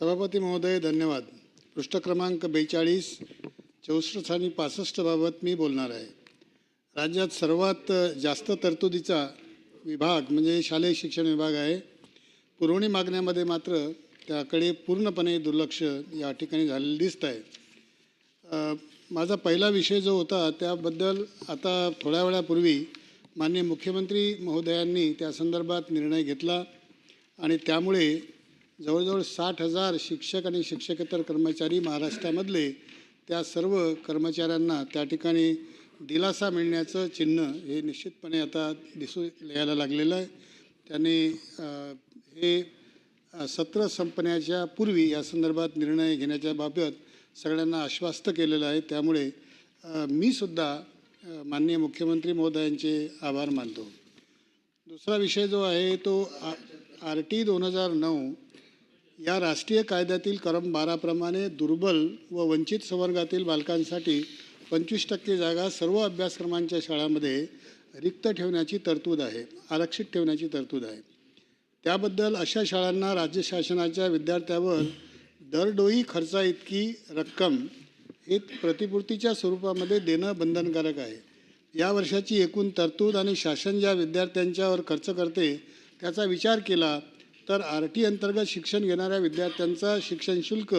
सभापती महोदय धन्यवाद. पृष्ठ क्रमांक बेचाळीस चौसष्ट आणि पासष्ट बाबत मी बोलणार आहे. राज्यात सर्वात जास्त तरतुदीचा विभाग म्हणजे शालेय शिक्षण विभाग आहे. पुरवणी मागण्यामध्ये मात्र त्याकडे पूर्णपणे दुर्लक्ष या ठिकाणी झालेलं दिसत आहे. माझा पहिला विषय जो होता त्याबद्दल आता थोड्या वेळापूर्वी माननीय मुख्यमंत्री महोदयांनी त्या संदर्भात निर्णय घेतला आणि त्यामुळे जवळजवळ साठ हजार शिक्षक आणि शिक्षकेतर कर्मचारी महाराष्ट्रामधले त्या सर्व कर्मचाऱ्यांना त्या ठिकाणी दिलासा मिळण्याचं चिन्ह हे निश्चितपणे आता दिसू यायला लागलेलं आहे. त्यांनी हे सत्र संपण्याच्या पूर्वी या संदर्भात निर्णय घेण्याच्या बाबत सगळ्यांना आश्वस्त केलेलं आहे. त्यामुळे मीसुद्धा मी सुद्धा माननीय मुख्यमंत्री महोदयांचे आभार मानतो. दुसरा विषय जो आहे तो आर टी दोन हजार नऊ या राष्ट्रीय कायद्यातील करम बाराप्रमाणे दुर्बल व वंचित संवर्गातील बालकांसाठी पंचवीस टक्के जागा सर्व अभ्यासक्रमांच्या शाळांमध्ये रिक्त ठेवण्याची तरतूद आहे आरक्षित ठेवण्याची तरतूद आहे. त्याबद्दल अशा शाळांना राज्य शासनाच्या विद्यार्थ्यावर दरडोई खर्चा इतकी रक्कम हे प्रतिपूर्तीच्या स्वरूपामध्ये देणं बंधनकारक आहे. या वर्षाची एकूण तरतूद आणि शासन ज्या विद्यार्थ्यांच्यावर खर्च करते त्याचा विचार केला तर आर टी अंतर्गत शिक्षण घेणाऱ्या विद्यार्थ्यांचा शिक्षण शुल्क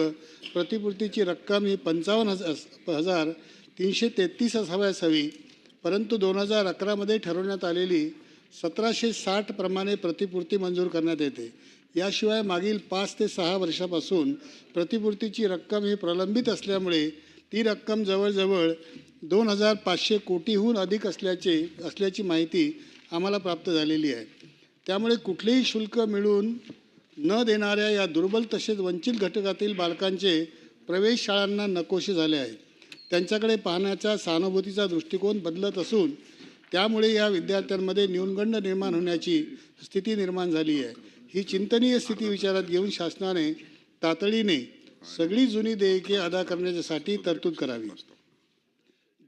प्रतिपूर्तीची रक्कम ही पंचावन्न हजार हजार तीनशे तेहतीस असाव्यास हवी. परंतु दोन हजार अकरामध्ये ठरवण्यात आलेली सतराशे साठ प्रमाणे प्रतिपूर्ती मंजूर करण्यात येते. याशिवाय मागील पाच ते सहा वर्षापासून प्रतिपूर्तीची रक्कम ही प्रलंबित असल्यामुळे ती रक्कम जवळजवळ दोन हजार पाचशे कोटीहून अधिक असल्याचे असल्याची माहिती आम्हाला प्राप्त झालेली आहे. त्यामुळे कुठलेही शुल्क मिळून न देणाऱ्या या दुर्बल तसेच वंचित घटकातील बालकांचे प्रवेश शाळांना नकोशे झाले आहे त्यांच्याकडे पाहण्याचा सहानुभूतीचा दृष्टिकोन बदलत असून त्यामुळे या विद्यार्थ्यांमध्ये न्यूनगंड निर्माण होण्याची स्थिती निर्माण झाली आहे. ही चिंतनीय स्थिती विचारात घेऊन शासनाने तातडीने सगळी जुनी देयके अदा करण्यासाठी तरतूद करावी.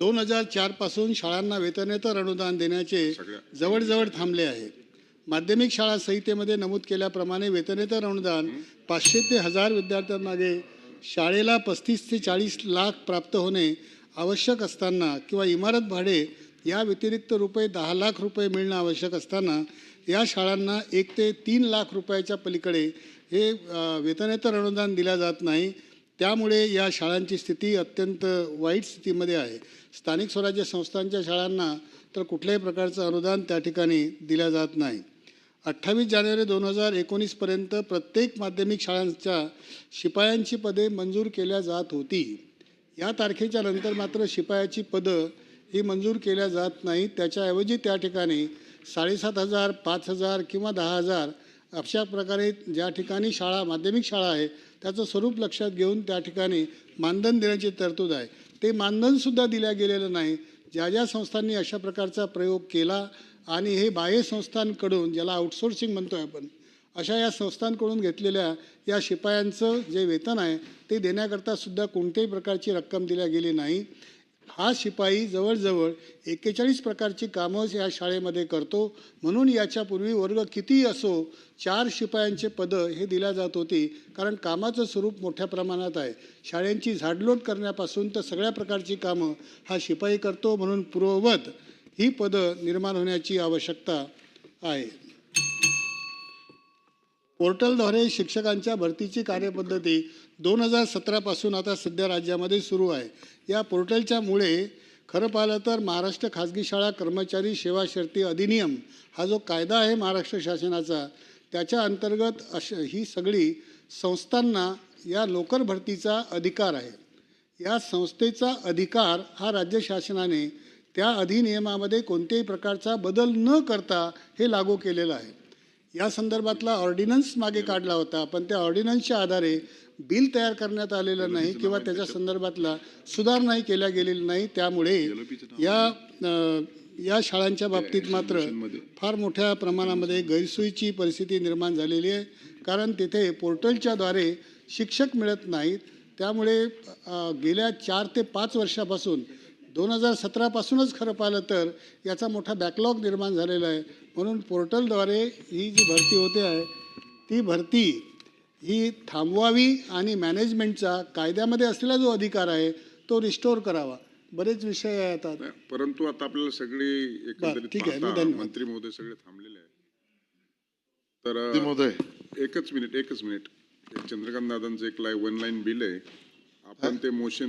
दोन हजार चारपासून शाळांना वेतनेतर अनुदान देण्याचे जवळजवळ थांबले आहे. माध्यमिक शाळा संहितेमध्ये नमूद केल्याप्रमाणे वेतनेतर अनुदान पाचशे ते हजार विद्यार्थ्यांमागे शाळेला पस्तीस ते चाळीस लाख प्राप्त होणे आवश्यक असताना किंवा इमारत भाडे या व्यतिरिक्त रुपये दहा लाख रुपये मिळणं आवश्यक असताना या शाळांना एक ते तीन लाख रुपयाच्या पलीकडे हे वेतनेतर अनुदान दिल्या जात नाही. त्यामुळे या शाळांची स्थिती अत्यंत वाईट स्थितीमध्ये आहे. स्थानिक स्वराज्य संस्थांच्या शाळांना तर कुठल्याही प्रकारचं अनुदान त्या ठिकाणी दिल्या जात नाही. अठ्ठावीस जानेवारी दोन हजार एकोणीसपर्यंत प्रत्येक माध्यमिक शाळांच्या शिपायांची पदे मंजूर केल्या जात होती. या तारखेच्या नंतर मात्र शिपायाची पदं ही मंजूर केल्या जात नाहीत. त्याच्याऐवजी त्या ठिकाणी साडेसात हजार पाच हजार किंवा दहा हजार अशा प्रकारे ज्या ठिकाणी शाळा माध्यमिक शाळा आहे त्याचं स्वरूप लक्षात घेऊन त्या ठिकाणी मानधन देण्याची तरतूद आहे. ते मानधनसुद्धा दिल्या गेलेलं नाही. ज्या ज्या संस्थांनी अशा प्रकारचा प्रयोग केला आणि हे बाह्य संस्थांकडून ज्याला आउटसोर्सिंग म्हणतो आहे आपण अशा या संस्थांकडून घेतलेल्या या शिपायांचं जे वेतन आहे ते देण्याकरता सुद्धा कोणत्याही प्रकारची रक्कम दिल्या गेली नाही. हा शिपाई जवळजवळ एक्केचाळीस प्रकारची कामं या शाळेमध्ये करतो. म्हणून याच्यापूर्वी वर्ग कितीही असो चार शिपायांचे पदं हे दिल्या जात होती. कारण कामाचं स्वरूप मोठ्या प्रमाणात आहे. शाळेंची झाडलोट करण्यापासून तर सगळ्या प्रकारची कामं हा शिपाई करतो म्हणून पूर्ववत ही पदं निर्माण होण्याची आवश्यकता आहे. पोर्टलद्वारे शिक्षकांच्या भरतीची कार्यपद्धती दोन हजार सतरापासून आता सध्या राज्यामध्ये सुरू आहे. या पोर्टलच्या मुळे खरं पाहिलं तर महाराष्ट्र खाजगी शाळा कर्मचारी सेवा शर्ती अधिनियम हा जो कायदा आहे महाराष्ट्र शासनाचा त्याच्या अंतर्गत अश ही सगळी संस्थांना या नोकर भरतीचा अधिकार आहे. या संस्थेचा अधिकार हा राज्य शासनाने त्या अधिनियमामध्ये कोणत्याही प्रकारचा बदल न करता हे लागू केलेलं आहे. या संदर्भातला ऑर्डिनन्स मागे काढला होता पण त्या ऑर्डिनन्सच्या आधारे बिल तयार करण्यात आलेलं नाही किंवा त्याच्या संदर्भातला सुधारणाही केल्या गेलेली नाही. त्यामुळे या या शाळांच्या बाबतीत मात्र फार मोठ्या प्रमाणामध्ये गैरसोयीची परिस्थिती निर्माण झालेली आहे. कारण तिथे पोर्टलच्याद्वारे शिक्षक मिळत नाहीत. त्यामुळे गेल्या चार ते पाच वर्षापासून दोन हजार सतरापासूनच खरं पाहिलं तर याचा मोठा बॅकलॉग निर्माण झालेला आहे. म्हणून पोर्टलद्वारे ही जी भरती होते आहे ती भरती ही थांबवावी आणि मॅनेजमेंटचा कायद्यामध्ये असलेला जो अधिकार आहे तो रिस्टोर करावा. बरेच विषय नाही, परंतु आता आपल्याला सगळे ठीक आहे. मंत्री महोदय सगळे थांबलेले आहेत. तर महोदय. एकच मिनिट एकच मिनिट. चंद्रकांत दादांचं एक लाईन वन लाईन बिल आहे. आपण ते मोशन